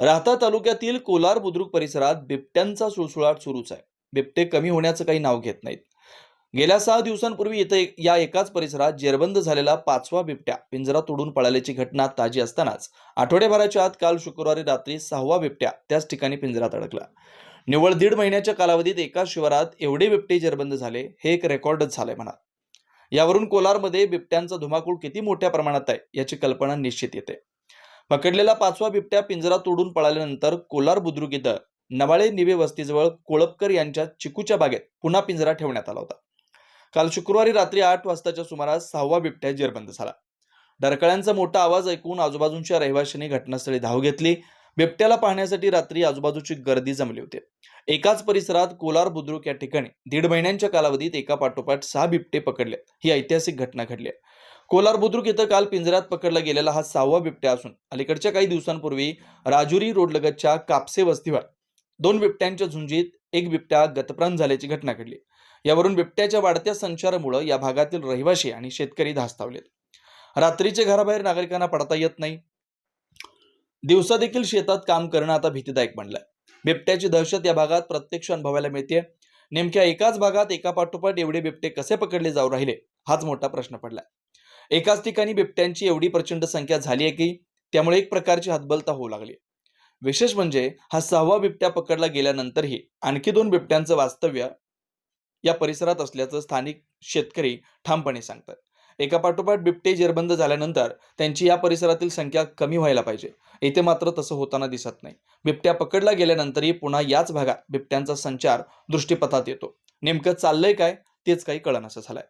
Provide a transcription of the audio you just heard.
राहता तालुक्यातील कोलार बुद्रुक परिसरात बिबट्यांचा सुळसुळाट सुरूच आहे. बिबटे कमी होण्याचं काही नाव घेत नाहीत. गेल्या सहा दिवसांपूर्वी इथे या एकाच परिसरात जेरबंद झालेला पाचवा बिबट्या पिंजरा तोडून पळाल्याची घटना ताजी असतानाच आठवड्याभराच्या आत काल शुक्रवारी रात्री सहावा बिबट्या त्याच ठिकाणी पिंजरात अडकला. निव्वळ दीड महिन्याच्या कालावधीत एकाच शिवारात एवढे बिबटे जेरबंद झाले हे एक रेकॉर्डच झालंय म्हणा. यावरून कोलारमध्ये बिबट्यांचा धुमाकूळ किती मोठ्या प्रमाणात आहे याची कल्पना निश्चित येते. पकडलेला पाचवा बिबट्या पिंजरा तोडून पळाल्यानंतर कोलार बुद्रुक इथं नवाळे निवे वस्तीजवळ कोळपकर यांच्या चिकूच्या बागेत पुन्हा पिंजरा ठेवण्यात आला होता. काल शुक्रवारी रात्री आठ वाजताच्या सुमारास सहावा बिबट्या जेरबंद झाला. डरकळ्यांचा मोठा आवाज ऐकून आजूबाजूच्या रहिवाशांनी घटनास्थळी धाव घेतली. बिबट्याला पाहण्यासाठी रात्री आजूबाजूची गर्दी जमली होती. एकाच परिसरात कोलार बुद्रुक या ठिकाणी दीड महिन्यांच्या कालावधीत एका पाठोपाठ सहा बिबटे पकडले. ही ऐतिहासिक घटना घडली आहे. कोलार बुद्रुक इथं काल पिंजऱ्यात पकडला गेलेला हा सहावा बिबट्या असून अलीकडच्या काही दिवसांपूर्वी राजुरी रोडलगतच्या कापसे वस्तीवर दोन बिबट्यांच्या झुंजीत एक बिबट्या गतप्राण झाल्याची घटना घडली. यावरून बिबट्याच्या वाढत्या संचारामुळे या भागातील रहिवासी आणि शेतकरी धास्तावलेत. रात्रीचे घराबाहेर नागरिकांना पडता येत नाही. दिवसा देखील शेतात काम करणं आता भीतीदायक बनलंय. बिबट्याची दहशत या भागात प्रत्यक्ष अनुभवायला मिळते नेमक्या एकाच भागात एका पाठोपाठ एवढे बिबटे कसे पकडले जाऊ राहिले हाच मोठा प्रश्न पडलाय. एकाच ठिकाणी बिबट्यांची एवढी प्रचंड संख्या झाली आहे की त्यामुळे एक प्रकारची हतबलता होऊ लागली. विशेष म्हणजे हा सहावा बिबट्या पकडला गेल्यानंतरही आणखी दोन बिबट्यांचं वास्तव्य या परिसरात असल्याचं स्थानिक शेतकरी ठामपणे सांगतात. एका पाठोपाठ बिबटे जेरबंद झाल्यानंतर त्यांची या परिसरातील संख्या कमी व्हायला पाहिजे. इथे मात्र तसं होताना दिसत नाही. बिबट्या पकडला गेल्यानंतरही पुन्हा याच भागात बिबट्यांचा संचार दृष्टीपथात येतो. नेमकं चाललंय काय तेच काही कळनासं झालंय.